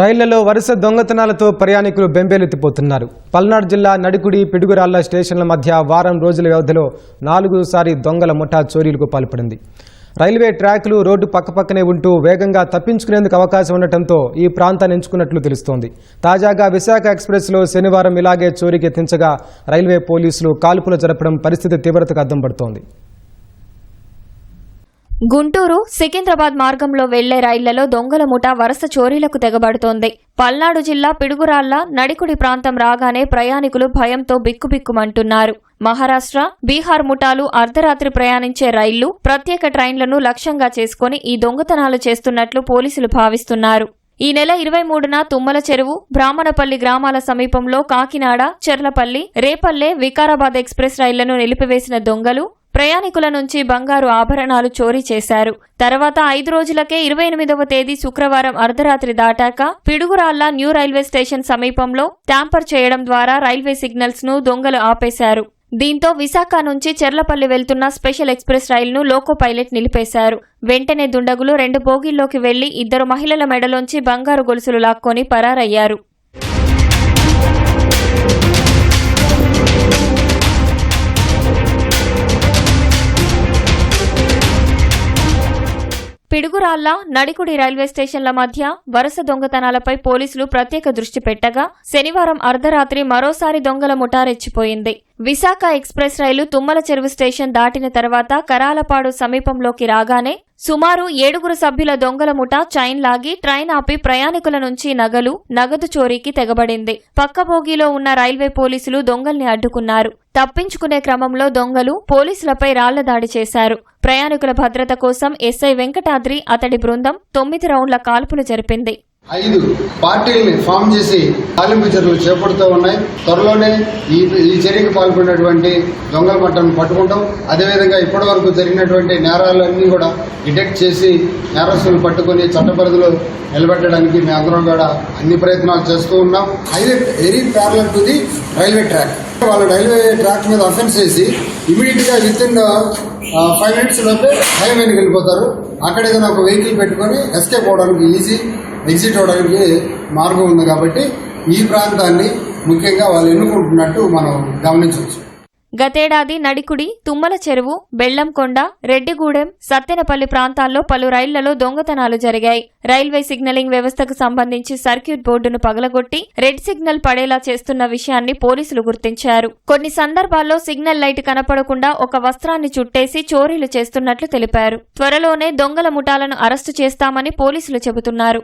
రైళ్ళలో వరుస దొంగతనాలతో ప్రయాణికులు బెంబేలెత్తిపోతున్నారు. పల్నాడు జిల్లా నడికుడి పిడుగురాళ్ళ స్టేషన్ల మధ్య వారం రోజుల వ్యవధిలో నాలుగుసారి దొంగల ముఠా చోరీలకు పాల్పడింది. రైల్వే ట్రాక్లు రోడ్డు పక్కపక్కనే ఉంటూ వేగంగా తప్పించుకునేందుకు అవకాశం ఉండటంతో ఈ ప్రాంతాన్ని ఎంచుకున్నట్లు తెలుస్తోంది. తాజాగా విశాఖ ఎక్స్ప్రెస్లో శనివారం ఇలాగే చోరీకి ఎత్తించగా రైల్వే పోలీసులు కాల్పులు జరపడం పరిస్థితి తీవ్రతకు అద్దం పడుతోంది. గుంటూరు సికింద్రాబాద్ మార్గంలో వెళ్ళే రైళ్ళలో దొంగల ముఠ వరుస చోరీలకు తెగబడుతోంది. పల్నాడు జిల్లా పిడుగురాళ్ళ నడికుడి ప్రాంతం రాగానే ప్రయాణికులు భయంతో బిక్కుబిక్కుమంటున్నారు. మహారాష్ట్ర బీహార్ ముఠాలు అర్ధరాత్రి ప్రయాణించే రైళ్ళు ప్రత్యేక ట్రైన్లను లక్ష్యంగా చేసుకుని ఈ దొంగతనాలు చేస్తున్నట్లు పోలీసులు భావిస్తున్నారు. ఈ నెల ఇరవై మూడున తుమ్మల చెరువు బ్రాహ్మణపల్లి గ్రామాల సమీపంలో కాకినాడ చెర్లపల్లి రేపల్లె వికారాబాద్ ఎక్స్ప్రెస్ రైళ్ళను నిలిపివేసిన దొంగలు ప్రయాణికుల నుంచి బంగారు ఆభరణాలు చోరీ చేశారు. తర్వాత ఐదు రోజులకే ఇరవై ఎనిమిదవ తేదీ శుక్రవారం అర్ధరాత్రి దాటాక పిడుగురాళ్ళ న్యూ రైల్వే స్టేషన్ సమీపంలో ట్యాంపర్ చేయడం ద్వారా రైల్వే సిగ్నల్స్ను దొంగలు ఆపేశారు. దీంతో విశాఖ నుంచి చెర్లపల్లి వెళ్తున్న స్పెషల్ ఎక్స్ప్రెస్ రైలును లోకో పైలట్ నిలిపేశారు. వెంటనే దుండగులు రెండు బోగీల్లోకి వెళ్ళి ఇద్దరు మహిళల మెడలోంచి బంగారు గొలుసులు లాక్కొని పరారయ్యారు. పిడుగురాళ్ళ నడికుడి రైల్వే స్టేషన్ల మధ్య వరుస దొంగతనాలపై పోలీసులు ప్రత్యేక దృష్టి పెట్టగా శనివారం అర్ధరాత్రి మరోసారి దొంగల ముఠారెచ్చిపోయింది విశాఖ ఎక్స్ప్రెస్ రైలు తుమ్మల చెరువు స్టేషన్ దాటిన తర్వాత కరాలపాడు సమీపంలోకి రాగానే సుమారు ఏడుగురు సభ్యుల దొంగల ముఠా చైన్ లాగి ట్రైన్ ఆపి ప్రయాణికుల నుంచి నగలు నగదు చోరీకి తెగబడింది. పక్క బోగీలో ఉన్న రైల్వే పోలీసులు దొంగల్ని అడ్డుకున్నారు. తప్పించుకునే క్రమంలో దొంగలు పోలీసులపై రాళ్ళ దాడి చేశారు. ప్రయాణికుల భద్రత కోసం ఎస్ఐ వెంకటాద్రి అతడి బృందం తొమ్మిది రౌండ్ల కాల్పులు జరిపింది. ఐదు పార్టీల్ని ఫామ్ చేసి తాలింపు చర్యలు చేపడుతూ ఉన్నాయి. త్వరలోనే ఈ ఈ చర్యకు పాల్పడినటువంటి దొంగల మట్టను పట్టుకుంటాం. అదేవిధంగా ఇప్పటి వరకు జరిగినటువంటి నేరాలన్నీ కూడా డిటెక్ట్ చేసి నేరస్తులను పట్టుకొని చట్టపరిధిలో నిలబెట్టడానికి మేము అందరం కూడా అన్ని ప్రయత్నాలు చేస్తూ ఉన్నాం. Highway very parallel to the railway track. వాళ్ళు రైల్వే ట్రాక్ మీద అఫెన్స్ చేసి ఇమీడియట్గా విత్ ఇన్ ఫైవ్ మినిట్స్ లోపే హైవే వెళ్ళిపోతారు. అక్కడ ఏదైనా ఒక వెహికల్ పెట్టుకొని ఎస్కేప్ అవడానికి ఈజీ. ఎగ్జిట్ అవడానికి మార్గం ఉంది కాబట్టి ఈ ప్రాంతాన్ని ముఖ్యంగా వాళ్ళు ఎన్నుకుంటున్నట్టు మనం గమనించవచ్చు. గతేడాది నడికుడి తుమ్మల చెరువు బెల్లంకొండ రెడ్డిగూడెం సత్తెనపల్లి ప్రాంతాల్లో పలు రైళ్ళలో దొంగతనాలు జరిగాయి. రైల్వే సిగ్నలింగ్ వ్యవస్థకు సంబంధించి సర్క్యూట్ బోర్డును పగలగొట్టి రెడ్ సిగ్నల్ పడేలా చేస్తున్న విషయాన్ని పోలీసులు గుర్తించారు. కొన్ని సందర్భాల్లో సిగ్నల్ లైట్ కనపడకుండా ఒక వస్త్రాన్ని చుట్టేసి చోరీలు చేస్తున్నట్లు తెలిపారు. త్వరలోనే దొంగల ముఠాలను అరెస్టు చేస్తామని పోలీసులు చెబుతున్నారు.